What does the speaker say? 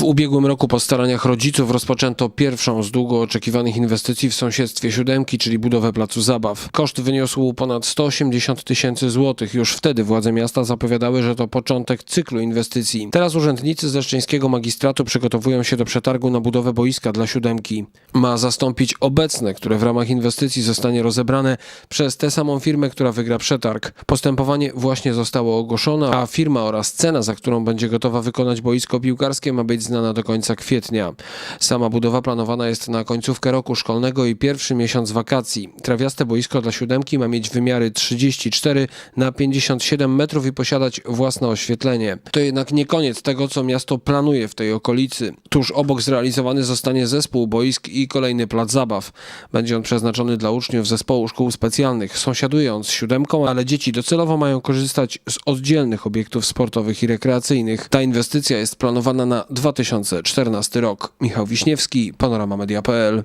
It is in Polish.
W ubiegłym roku po staraniach rodziców rozpoczęto pierwszą z długo oczekiwanych inwestycji w sąsiedztwie siódemki, czyli budowę placu zabaw. Koszt wyniósł ponad 180 tysięcy złotych. Już wtedy władze miasta zapowiadały, że to początek cyklu inwestycji. Teraz urzędnicy ze szczeńskiego magistratu przygotowują się do przetargu na budowę boiska dla siódemki. Ma zastąpić obecne, które w ramach inwestycji zostanie rozebrane przez tę samą firmę, która wygra przetarg. Postępowanie właśnie zostało ogłoszone, a firma oraz cena, za którą będzie gotowa wykonać boisko piłkarskie, ma być znana do końca kwietnia. Sama budowa planowana jest na końcówkę roku szkolnego i pierwszy miesiąc wakacji. Trawiaste boisko dla siódemki ma mieć wymiary 34 na 57 metrów i posiadać własne oświetlenie. To jednak nie koniec tego, co miasto planuje w tej okolicy. Tuż obok zrealizowany zostanie zespół boisk i kolejny plac zabaw. Będzie on przeznaczony dla uczniów zespołu szkół specjalnych. Sąsiaduje on z siódemką, ale dzieci docelowo mają korzystać z oddzielnych obiektów sportowych i rekreacyjnych. Ta inwestycja jest planowana na 2014 rok. Michał Wiśniewski, Panorama Media.pl